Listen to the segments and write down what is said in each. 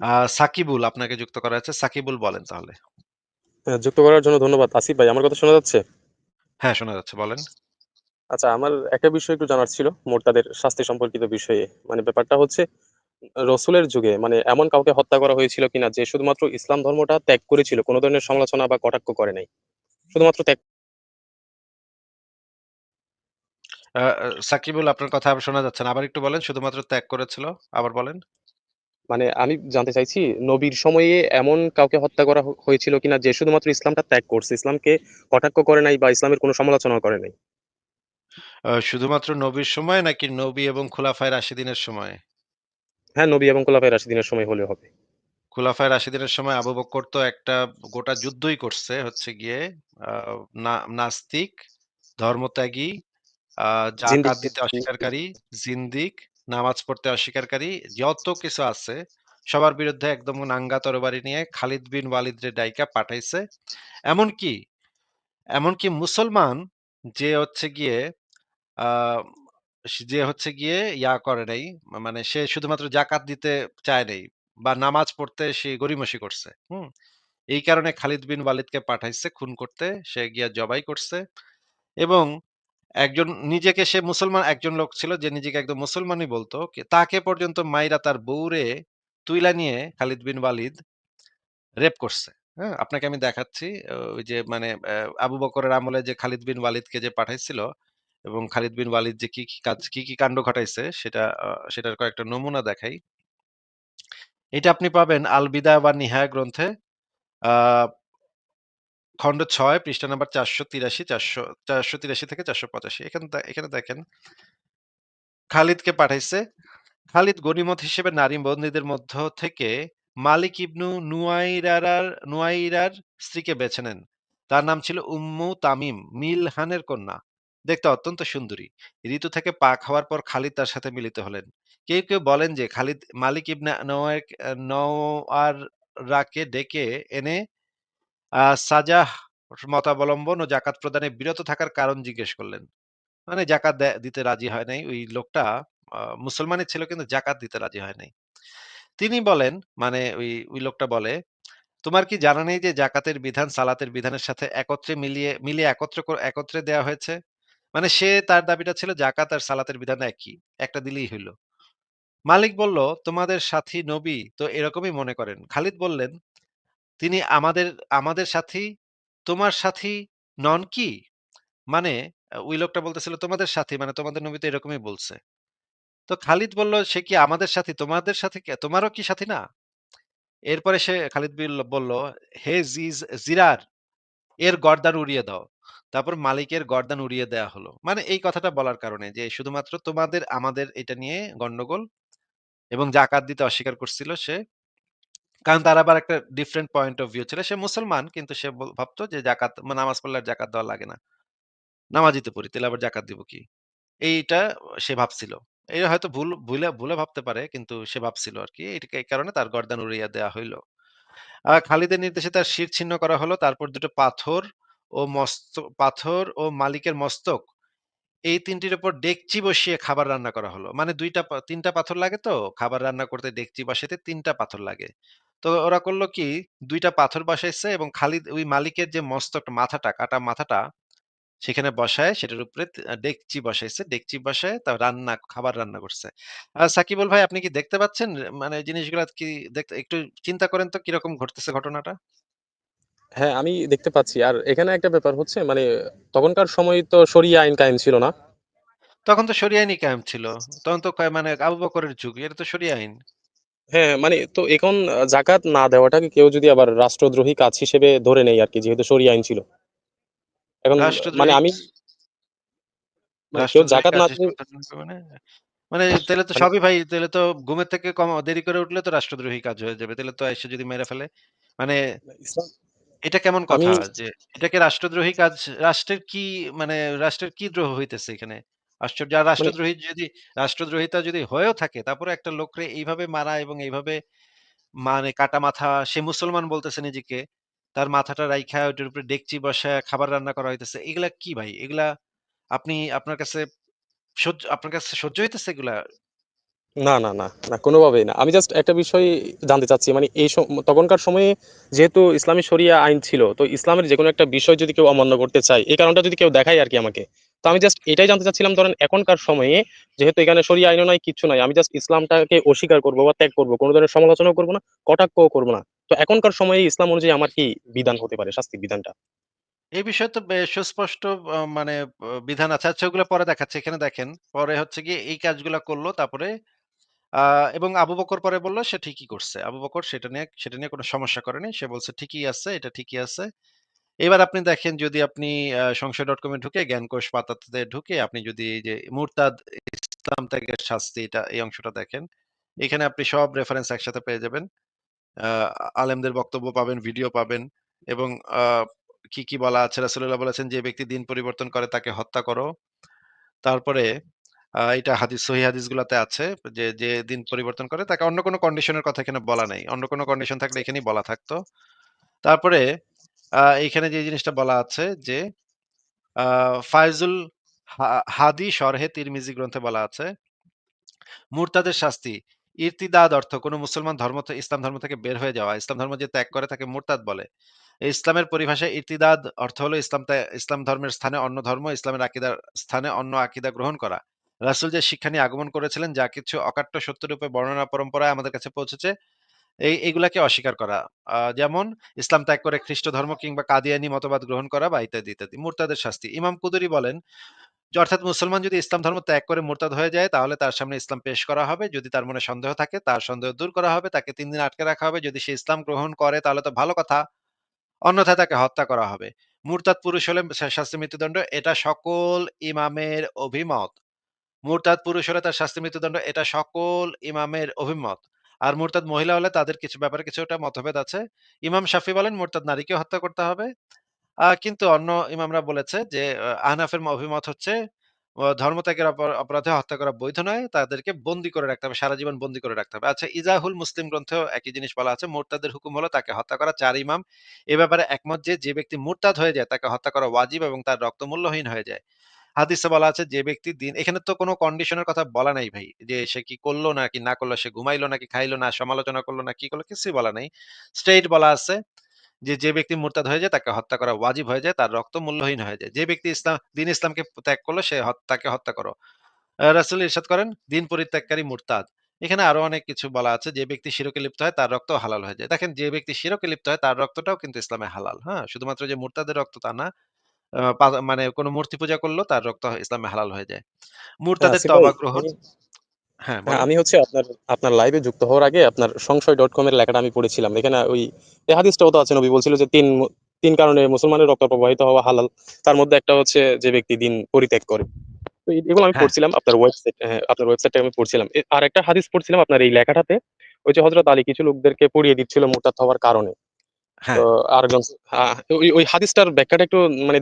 আ সাকিবুল আপনাকে যুক্ত করা হয়েছে। সাকিবুল বলেন তাহলে। হ্যাঁ, যুক্ত করার জন্য ধন্যবাদ। আসিফ ভাই আমার কথা শোনা যাচ্ছে? হ্যাঁ, শোনা যাচ্ছে বলেন। আচ্ছা আমার একটা বিষয় একটু জানার ছিল মোরতাদের শাস্তি সম্পর্কিত বিষয়ে। মানে ব্যাপারটা হচ্ছে রসুলের যুগে মানে এমন কাউকে হত্যা করা হয়েছিল কিনা যে শুধুমাত্র ইসলাম ধর্মটা ত্যাগ করেছিল, কোন ধরনের সমালোচনা বা কটাক্ষ করে নাই। শুধুমাত্র ত্যাগ আ আ সাকিবুল আপনার কথা শোনা যাচ্ছে না। আবার একটু বলেন শুধুমাত্র ত্যাগ করেছিল। আবার বলেন। মানে আমি জানতে চাইছি নবীর সময়ে এমন কাউকে হত্যা করা হয়েছিল কিনা যে শুধুমাত্র ইসলামটা ত্যাগ করছে। ইসলামকে কটাক্ষ করে নাই বা ইসলামের কোনো সমালোচনা করে নাই। শুধুমাত্র নবীর সময় নাকি নবী এবং খুলাফায়ে রাশিদিনের সময়? হ্যাঁ, নবী এবং খোলাফায় রাশিদিনের সময় হলে হবে। খুলাফায়ে রাশিদিনের সময় আবু বক্কর তো একটা গোটা যুদ্ধই করছে হচ্ছে গিয়ে নাস্তিক, ধর্মত্যাগী, জাকাত দিতে অস্বীকারী, জিন্দিক, নামাজ পড়তে অস্বীকারী যত কিছু আছে সবার বিরুদ্ধে একদম নাঙ্গা তরবারি নিয়ে খালিদ বিন ওয়ালিদরে ডাইকা পাঠাইছে। এমনকি, এমনকি মুসলমান যে হচ্ছে গিয়ে যে হচ্ছে গিয়ে ইয়া করে নাই মানে সে শুধুমাত্র জাকাত দিতে চায় নাই বা নামাজ পড়তে সে গড়িমসি করছে। হুম? এই কারণে খালিদ বিন ওয়ালিদকে পাঠাইছে খুন করতে। সে গিয়া জবাই করছে এবং একজন নিজেকে সে মুসলমান একজন লোক ছিল যে নিজেকে একদম মুসলমানই বলতো। তাকে পর্যন্ত মাইরা তার বউরে তুইলা নিয়ে খালিদ বিন ওয়ালিদ রেপ করছে। হ্যাঁ? আপনাকে আমি দেখাচ্ছি। ওই যে মানে অ্যা আবু বকরের আমলে যে খালিদ বিন ওয়ালিদকে যে পাঠাইছিল এবং খালিদ বিন ওয়ালিদ যে কি, কি কাজ কি, কি কাণ্ড ঘটাইছে সেটা সেটার কয়েকটা নমুনা দেখাই। এটা আপনি পাবেন আল বিদায়া ওয়ান নিহায়া গ্রন্থে। আ খন্ড ৬ পৃষ্ঠা নাম্বার ৪৮৩, ৪০০ ৪৮৩ থেকে ৪৮৫ এখানে এখানে দেখেন খালিদকে পাঠাইছে। খালিদ গনিমত হিসেবে নারী বন্দীদের মধ্য থেকে মালিক ইবনু নুয়াইরারার নুয়াইরার স্ত্রীকে বেছে নেন। তার নাম ছিল উম্মু তামিম, মিলহানের কন্যা। দেখতে অত্যন্ত সুন্দরী। ঋতু থেকে পাক হওয়ার পর খালিদ তার সাথে মিলিত হলেন। কেউ, কেউ বলেন যে খালিদ মালিক ইবনে নওয়াক নওয়াররাকে ডেকে এনে সাজাহ মতাবলম্বন ও জাকাত প্রদানে বিরত থাকার কারণ জিজ্ঞেস করলেন। মানে জাকাত দিতে রাজি হয় নাই। ওই লোকটা আ মুসলমানই ছিল কিন্তু জাকাত দিতে রাজি হয় নাই। তিনি বলেন মানে ওই, ওই লোকটা বলে, "তোমার কি জানা নেই যে জাকাতের বিধান সালাতের বিধানের সাথে একত্রে মিলিয়ে মিলিয়ে একত্র একত্রে দেয়া হয়েছে?" মানে সে তার দাবিটা ছিল জাকাত আর সালাতের বিধান একই। একটা দিলেই হইল। মালিক বলল, "তোমাদের সাথী নবী তো এরকমই মনে করেন।" খালিদ বললেন, "তিনি আমাদের আমাদের সাথী, তোমার সাথী নন কি?" মানে ওই লোকটা বলতেছিল, "তোমাদের সাথী মানে তোমাদের নবী তো এরকমই বলছে।" তো খালিদ বলল, "সে কি আমাদের সাথী? তোমাদের সাথী তোমারও কি সাথী না?" এরপরে সে খালিদ বিল বলল, "হে জিজ জিরার এর গর্দান উড়িয়ে দাও।" তারপর মালিকের গর্দান উড়িয়ে দেয়া হলো। মানে এই কথাটা বলার কারণে যে শুধুমাত্র তোমাদের আমাদের এটা নিয়ে গন্ডগোল এবং জাকাত দিতে অস্বীকার করছিল সে। কারণ তার আবার একটা ডিফারেন্ট পয়েন্ট অফ ভিউ ছিল। সে মুসলমান কিন্তু সে ভাবত যে জাকাত মা নামাজ পড়লে আর জাকাত দেওয়া লাগে না। নামাজই তো পড়ি, তাইলে আবার জাকাত দিব কি? এইটা সে ভাবছিল। এ হয়তো ভুল ভুলে ভুলে ভাবতে পারে কিন্তু সে ভাবছিল আরকি। এইটাকে এই কারণে তার গর্দান উড়াইয়া দেয়া হইল। আ খালিদের নির্দেশে তার শির ছিন্ন করা হলো। তারপর দুটো পাথর ও মস্ত পাথর ও মালিকের মস্তক এই তিনটির উপর ডেকচি বসিয়ে খাবার রান্না করা হলো। মানে ২ টা পা ৩ টা পাথর লাগে তো খাবার রান্না করতে ডেকচি বসাতে তিনটা পাথর লাগে। তো ওরা করল কি দুইটা পাথর বসাইছে এবং খালিদ ওই মালিকের যে মস্তকটা মাথাটা কাটা মাথাটা সেখানে বসায় সেটার উপরে ডেকচি বসাইছে। ডেকচি বসায় তা রান্না খাবার রান্না করছে। আ সাকিবুল ভাই আপনি কি দেখতে পাচ্ছেন? মানে জিনিসগুলা কি দেখতে একটু চিন্তা করেন তো কীরকম ঘটতেছে ঘটনাটা? হ্যাঁ, আমি দেখতে পাচ্ছি। আর এখানে একটা ব্যাপার হচ্ছে মানে তখনকার সময় তো শরিয়া আইন কায়েম ছিল না? তখন তো শরিয়া আইনই কায়েম ছিল। তখন তো মানে আবু বকরের যুগ। এটা তো শরিয়া আইন। হ্যাঁ, মানে তো এখন আ জাকাত না দেওয়াটাকে কেউ যদি আবার রাষ্ট্রদ্রোহী কাজ হিসেবে ধরে নেয় আরকি যেহেতু শরিয়া আইন ছিল। এখন মানে রাষ্ট্রদ্রোহী আমি মানে কেউ রাষ্ট্রদ্রোহী জাকাত কাজ না দিয়ে হিসেবে ধরে নিবে মানে? মানে তাইলে তো মানে সবই ভাই তাইলে তো ঘুমের থেকে কম দেরি করে উঠলে তো রাষ্ট্রদ্রোহী কাজ হয়ে যাবে। তাইলে তো আইসা যদি মাইরা ফেলে। মানে ইসলাম এটা কেমন আমি কথা যে এটা কি রাষ্ট্রদ্রোহী কাজ? রাষ্ট্রের কি মানে রাষ্ট্রের কি দ্রোহ হইতেছে এখানে? আশ্চর্য আর মানে রাষ্ট্রদ্রোহী যদি রাষ্ট্রদ্রোহিতা যদি হয়েও থাকে তারপরে একটা লোকরে এইভাবে মারা এবং এইভাবে মানে কাটা মাথা সে মুসলমান বলতেছে নিজেকে। তার মাথাটা রাইখা ওইটার উপরে ডেকচি বসায়া খাবার রান্না করা হইতেছে। এগুলা কি ভাই? এগুলা আপনি আপনার কাছে সহ্য আপনার কাছে সহ্য হইতেছে এগুলা? না, না, না, না কোনোভাবেই না। আমি জাস্ট একটা বিষয় জানতে চাচ্ছি মানে এই তখনকার সময়ে যেহেতু ইসলামী শরিয়া আইন ছিল, তো ইসলামের যেকোনো একটা বিষয় যদি কেউ অমান্য করতে চায়, এই কারণটা যদি কেউ দেখায় আর কি আমাকে। তো আমি জাস্ট এটাই জানতে চাচ্ছিলাম ধরেন এখনকার সময়ে যেহেতু এখানে শরিয়া আইনও নাই, কিচ্ছু নাই। আমি জাস্ট ইসলামটাকে অস্বীকার করব বা ত্যাগ করব। কোন ধরনের সমালোচনাও করব না, কটাক্ষও করব না। তো এখনকার সময়ে ইসলাম অনুযায়ী আমার কি বিধান হতে পারে, শাস্তির বিধানটা? এই বিষয়ে তো সুস্পষ্ট মানে বিধান আছে। আচ্ছা ওগুলো পরে দেখাচ্ছে এখানে দেখেন, পরে হচ্ছে গিয়ে এই কাজগুলা করল তারপরে এবং আবু বকর পরে বলল সে ঠিকই করছে। আবু বকর সেটা নিয়ে সেটা নিয়ে কোনো সমস্যা করেনি। সে বলছে ঠিকই আছে, এটা ঠিকই আছে। এবার আপনি দেখেন যদি আপনি আ ডট এ ঢুকে জ্ঞানকোষ পাতাতে ঢুকে আপনি যদি যে মুরতাদ ইসলাম ত্যাগের শাস্তি এটা এই অংশটা দেখেন। এখানে আপনি সব রেফারেন্স একসাথে পেয়ে যাবেন। আলেমদের বক্তব্য পাবেন, ভিডিও পাবেন এবং কি, কি বলা আছে রাসূলুল্লাহ বলেছেন যে ব্যক্তি দিন পরিবর্তন করে তাকে হত্যা করো। তারপরে এটা হাদিস সহিহ হাদিসগুলাতে আছে যে, যে দিন পরিবর্তন করে তাকে অন্য কোনো কন্ডিশনের কথা এখানে বলা নাই। অন্য কোনো কন্ডিশন থাকলে এখানেই বলা থাকতো। তারপরে আ এইখানে যে জিনিসটা বলা আছে যে ফায়জুল হাদি শরহে তিরমিজি গ্রন্থে বলা আছে মুরতাদের শাস্তি। ইর্তিদাদ অর্থ কোন মুসলমান ধর্ম ইসলাম ধর্ম থেকে বের হয়ে যাওয়া। ইসলাম ধর্ম যে ত্যাগ করে তাকে মুরতাদ বলে। ইসলামের পরিভাষায় ইরতিদাদ অর্থ হলো ইসলাম ইসলাম ধর্মের স্থানে অন্য ধর্ম, ইসলামের আকিদার স্থানে অন্য আকিদা গ্রহণ করা। রাসুল যে শিক্ষা নিয়ে আগমন করেছিলেন যা কিছু অকাট্য সত্যরূপে বর্ণনা পরম্পরায় আমাদের কাছে পৌঁছেছে, এই এগুলাকে অস্বীকার করা। যেমন ইসলাম ত্যাগ করে খ্রিস্ট ধর্ম কিংবা কাদিয়ানি মতবাদ গ্রহণ করা বা ইত্যাদি, ইত্যাদি। মুরতাদের শাস্তি। ইমাম কুদুরি বলেন অর্থাৎ মুসলমান যদি ইসলাম ধর্ম ত্যাগ করে মুরতাদ হয়ে যায় তাহলে তার সামনে ইসলাম পেশ করা হবে। যদি তার মনে সন্দেহ থাকে তার সন্দেহ দূর করা হবে। তাকে ৩ দিন আটকে রাখা হবে। যদি সে ইসলাম গ্রহণ করে তাহলে তো ভালো কথা। অন্যথায় তাকে হত্যা করা হবে। মুরতাদ পুরুষ হলে শাস্তি মৃত্যুদণ্ড। এটা সকল ইমামের অভিমত। মুরতাদ পুরুষ হলে তার শাস্তি মৃত্যুদণ্ড। এটা সকল ইমামের অভিমত। আর মুরতাদ মহিলা হলে তাদের কিছু ব্যাপারে কিছুটা মতভেদ আছে। ইমাম শাফি বলেন মুরতাদ নারীকেও হত্যা করতে হবে। কিন্তু অন্য ইমামরা বলেছে যে আহনাফের অভিমত হচ্ছে ধর্মত্যাগের অপরাধে হত্যা করা বৈধ নয়। তাদেরকে বন্দি করে রাখতে হবে। সারা জীবন বন্দি করে রাখতে হবে। আচ্ছা ইজাহুল মুসলিম গ্রন্থেও একই জিনিস বলা আছে। মুরতাদের হুকুম হলো তাকে হত্যা করা। চার ইমাম এ ব্যাপারে একমত যে, যে ব্যক্তি মুরতাদ হয়ে যায় তাকে হত্যা করা ওয়াজিব এবং তার রক্ত মূল্যহীন হয়ে যায়। হাদিসে বলা আছে যে ব্যক্তি দিন এখানে তো কোনো কন্ডিশন এর কথা বলা নাই ভাই। যে সে কি করল নাকি না করল, সে ঘুমাইলো নাকি খাইলো না, সমালোচনা করল না কি করল কিছুই বলা নাই। স্ট্রেইট বলা আছে যে, যে ব্যক্তি মুরতাদ হয়ে যায় তাকে হত্যা করা ওয়াজিব হয়ে যায়, তার রক্ত মূল্যহীন হয়ে যায়। যে ব্যক্তি ইসলাম দিন ইসলামকে ত্যাগ করল সে তাকে হত্যা করো। রাসূল ইরশাদ করেন, দিন পরিত্যাগকারী মুরতাদ। এখানে আরও অনেক কিছু বলা আছে। যে ব্যক্তি শিরকে লিপ্ত হয় তার রক্ত হালাল হয়ে যায়। দেখেন যে ব্যক্তি শিরকে লিপ্ত হয় তার রক্তটাও কিন্তু ইসলামে হালাল। হ্যাঁ? শুধুমাত্র যে মুরতাদের রক্ত তা না। মানে কোন মূর্তি পূজা করলেও তার রক্ত ইসলামে হালাল হয়ে যায়। হ্যাঁ, মুরতাদের তওবা গ্রহণ আমি হ্যাঁ, হ্যাঁ, আমি হচ্ছে আপনার আপনার লাইভে যুক্ত হওয়ার আগে আপনার সংশয় ডট কম এর লেখাটা আমি পড়েছিলাম। এখানে ওই হাদিসটাও তো আছে নবী বলছিল যে তিন তিন কারণে মুসলমানের রক্ত প্রবাহিত হওয়া হালাল। তার মধ্যে একটা হচ্ছে যে ব্যক্তি দিন পরিত্যাগ করে। তো এগুলো আমি হ্যাঁ, পড়ছিলাম আপনার ওয়েবসাইট হ্যাঁ, আপনার ওয়েবসাইটটা আমি পড়ছিলাম। এ আরেকটা হাদিস পড়ছিলাম আপনার এই লেখাটাতে ওই যে হযরত আলী কিছু লোকদেরকে পড়িয়ে দিচ্ছিল মুরতাদ হওয়ার কারণে। তো হ্যাঁ। ওই ওই হাদিসটার ব্যাখ্যাটা একটু মানে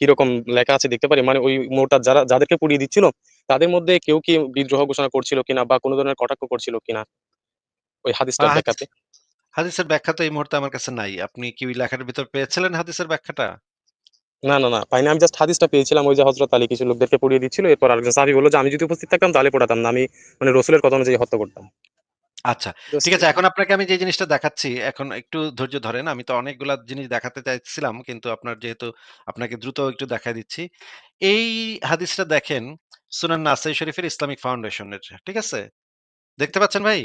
কীরকম লেখা আছে দেখতে পারি? মানে ওই মুরতাদ যারা যাদেরকে পুড়িয়ে দিচ্ছিল তাদের মধ্যে কেউ কি বিদ্রোহ ঘোষণা করছিল কিনা বা কোন ধরনের কটাক্ষ করছিল কিনা? ওই হাদিসটার ব্যাখ্যাতে? হাদিসের ব্যাখ্যা তো এই মুহূর্তে আমার কাছে নাই। আপনি কি ওই লেখার ভিতর পেয়েছিলেন হাদিসের ব্যাখ্যাটা? না, না, না পাইনি। আমি জাস্ট হাদিসটা পেয়েছিলাম ওই যে হযরত আলী কিছু লোকদেরকে পুড়িয়ে দিচ্ছিল। এরপর আরেকজন সাহাবী বলল যে, "আমি যদি উপস্থিত থাকতাম তাহলে পড়াতাম না। আমি মানে রাসূলের কথা অনুযায়ী হত্যা করতাম।" আচ্ছা। ঠিক আছে এখন আপনাকে আমি যে জিনিসটা দেখাচ্ছি, এখন একটু ধৈর্য ধরেন। আমি তো অনেকগুলা জিনিস দেখাতে চাইছিলাম কিন্তু আপনার যেহেতু আপনাকে দ্রুত একটু দেখায় দিচ্ছি। এই হাদিসটা দেখেন সুনান নাসাই শরীফের ইসলামিক ফাউন্ডেশনের। ঠিক আছে? দেখতে পাচ্ছেন ভাই?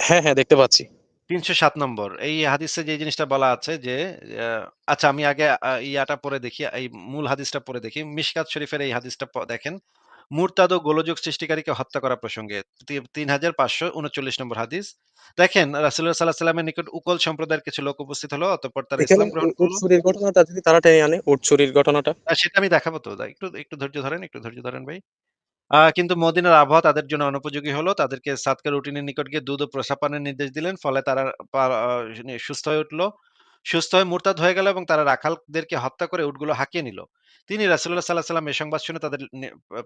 হ্যাঁ, হ্যাঁ দেখতে পাচ্ছি। ৩০৭ নম্বর। এই হাদিসে যে জিনিসটা বলা আছে যে, আচ্ছা আমি আগে ইয়াটা পরে দেখি, এই মূল হাদিসটা পরে দেখি। মিশকাত শরীফের এই হাদিসটা দেখেন। মুরতাদ ও গোলযোগ সৃষ্টিকারীকে হত্যা করা প্রসঙ্গে তি ৩৫৩৯ নম্বর হাদিস। দেখেন রাসূলুল্লাহ সাল্লাল্লাহু আলাইহি ওয়াসাল্লামের নিকট উকল সম্প্রদায়ের কিছু লোক উপস্থিত হলো। অতঃপর তারা ইসলাম গ্রহণ করল। চুরির ঘটনাটা যদি তারা টেনে আনে, উট চুরির ঘটনাটা? সেটা আমি দেখাবো তো। একটু, একটু ধৈর্য ধরেন, একটু ধৈর্য ধরেন ভাই। কিন্তু মদিনার আবহাওয়া তাদের জন্য অনুপযোগী হলো। তাদেরকে সাদকা রুটিনের নিকট গিয়ে দুধ ও প্রসাব পানের নির্দেশ দিলেন। ফলে তারা সুস্থ হয়ে উঠল। সুস্থ হয়ে মুরতাদ হয়ে গেল এবং তারা রাখালদেরকে হত্যা করে উটগুলো হাঁকিয়ে নিল। তিনি রাসূলুল্লাহ সাল্লাল্লাহু আলাইহি ওয়াসাল্লাম এ সংবাদ শুনে তাদের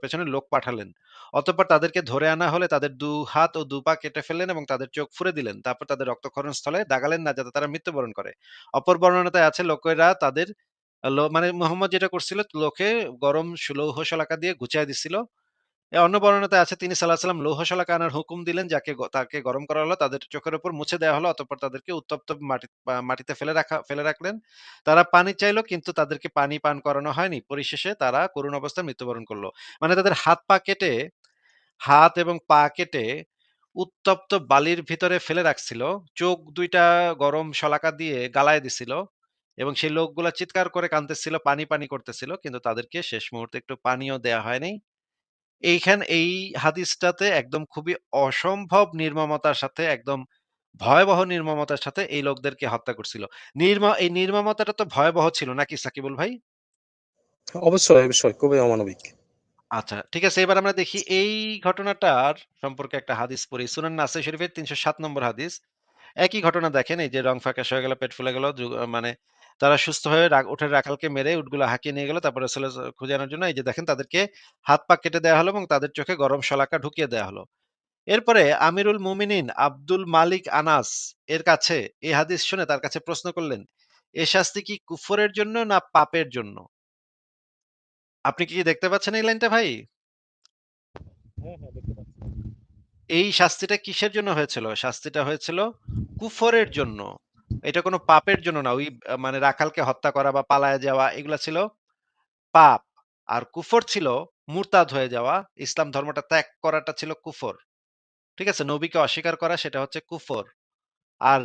পেছনে লোক পাঠালেন। অতঃপর তাদেরকে ধরে আনা হলে তাদের ২ হাত ও ২ পা কেটে ফেললেন এবং তাদের চোখ ফুঁড়ে দিলেন। তারপর তাদের রক্তক্ষরণ স্থলে দাগালেন না যাতে তারা মৃত্যুবরণ করে। অপর বর্ণনাতে আছে, লোকেরা তাদের মানে মোহাম্মদ যেটা করছিল, লোকে গরম লৌহ শলাকা দিয়ে গুচায় দিছিল অন্য বর্ণনাতে আছে তিনি সাল্লাল্লাহু আলাইহি ওয়াসাল্লাম লৌহশলাকা আনার হুকুম দিলেন যাকে তাকে গরম করা হলো তাদের চোখের উপর মুছে দেওয়া হলো অতঃপর তাদেরকে উত্তপ্ত মাটি মাটিতে ফেলে রাখা ফেলে রাখলেন। তারা পানি চাইলো কিন্তু তাদেরকে পানি পান করানো হয়নি। পরিশেষে তারা করুণ অবস্থায় মৃত্যুবরণ করল মানে তাদের হাত পা কেটে হাত এবং পা কেটে উত্তপ্ত বালির ভিতরে ফেলে রাখছিল। চোখ দুইটা গরম শলাকা দিয়ে গালায় দিছিল এবং সেই লোকগুলা চিৎকার করে কাঁদতেছিল, পানি, পানি করতেছিল। কিন্তু তাদেরকে শেষ মুহূর্তে একটু পানিও দেয়া হয়নি। এইখান এই হাদিসটাতে একদম খুবই অসম্ভব নির্মমতার সাথে একদম ভয়াবহ নির্মমতার সাথে এই লোকদেরকে হত্যা করছিল। নির্ম এই নির্মমতাটা তো ভয়াবহ ছিল নাকি সাকিবুল ভাই? অবশ্যই, অবশ্যই খুবই অমানবিক। আচ্ছা, ঠিক আছে। এবার আমরা দেখি এই ঘটনাটার সম্পর্কে একটা হাদিস পড়ি। সুনান নাসাই শরীফের ৩০৭ নম্বর হাদিস। একই ঘটনা দেখেন এই যে রং ফ্যাকাশে হয়ে গেল, পেট ফুলে গেল, মানে তারা সুস্থ হয়ে উঠে রাখালকে মেরে উটগুলো হাঁকিয়ে নিয়ে গেল। তারপর রাসূলের স খুঁজে আনার জন্য এই যে দেখেন তাদেরকে হাত পা কেটে দেওয়া হলো এবং তাদের চোখে গরম শলাকা ঢুকিয়ে দেওয়া হলো। এরপরে আমিরুল মুমিনিন আব্দুল মালিক আনাস এর কাছে এই হাদিস শুনে তার কাছে প্রশ্ন করলেন, "এ শাস্তি কি কুফরের জন্য না পাপের জন্য?" আপনি কি দেখতে পাচ্ছেন এই লাইনটা ভাই? হ্যাঁ, হ্যাঁ এই শাস্তিটা কিসের জন্য হয়েছিল? শাস্তিটা হয়েছিল কুফরের জন্য। এটা কোন পাপের জন্য না। ওই মানে রাখালকে হত্যা করা বা পালায়া যাওয়া এগুলা ছিল পাপ। আর কুফর ছিল মুরতাদ হয়ে যাওয়া। ইসলাম ধর্মটা ত্যাগ করাটা ছিল কুফর। ঠিক আছে? নবীকে অস্বীকার করা সেটা হচ্ছে কুফর। আর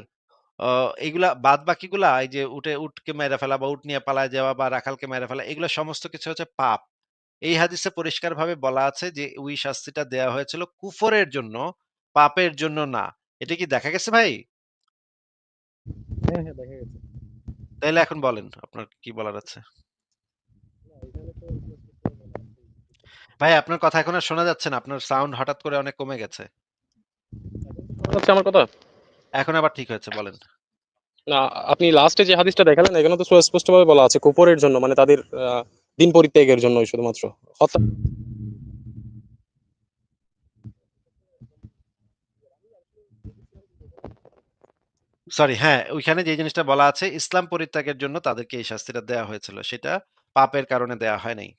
অ এগুলা বাদবাকিগুলা এই যে উঠে উটকে মেরে ফেলা বা উট নিয়ে পালায় যাওয়া বা রাখালকে মেরে ফেলা এগুলো সমস্ত কিছু হচ্ছে পাপ। এই হাদিসে পরিষ্কারভাবে বলা আছে যে ওই শাস্তিটা দেয়া হয়েছিল কুফরের জন্য, পাপের জন্য না। এটা কি দেখা গেছে ভাই? হ্যাঁ, হ্যাঁ দেখা গেছে। তাইলে এখন বলেন আপনার কি বলার আছে? ভাই আপনার কথা এখন আর শোনা যাচ্ছে না। আপনার সাউন্ড হঠাৎ করে অনেক কমে গেছে। আমার কথা? এখন আবার ঠিক হয়েছে বলেন। না আপনি লাস্টে যে হাদিসটা দেখালেন এখানে তো সুস্পষ্টভাবে বলা আছে কুফরের জন্য মানে তাদের দিন পরিত্যাগের জন্যই শুধুমাত্র। হত্যা সরি হ্যাঁ, ওইখানে যে জিনিসটা বলা আছে ইসলাম পরিত্যাগের জন্য তাদেরকে এই শাস্তিটা দেয়া হয়েছিল। সেটা পাপের কারণে দেয়া হয় নাই।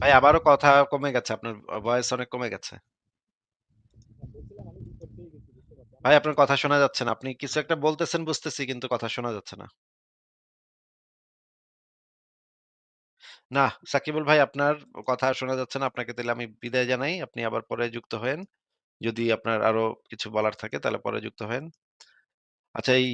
ভাই আবারও কথা কমে গেছে। আপনার ভয়েস অনেক কমে গেছে। ভাই আপনার কথা শোনা যাচ্ছে না। আপনি কিছু একটা বলতেছেন বুঝতেছি কিন্তু কথা শোনা যাচ্ছে না। না, সাকিবুল ভাই আপনার কথা শোনা যাচ্ছে না। আপনাকে তাহলে আমি বিদায় জানাই। আপনি আবার পরে যুক্ত হয়েন। যদি আপনার আরও কিছু বলার থাকে তাহলে পরে যুক্ত হয়েন। আচ্ছা এই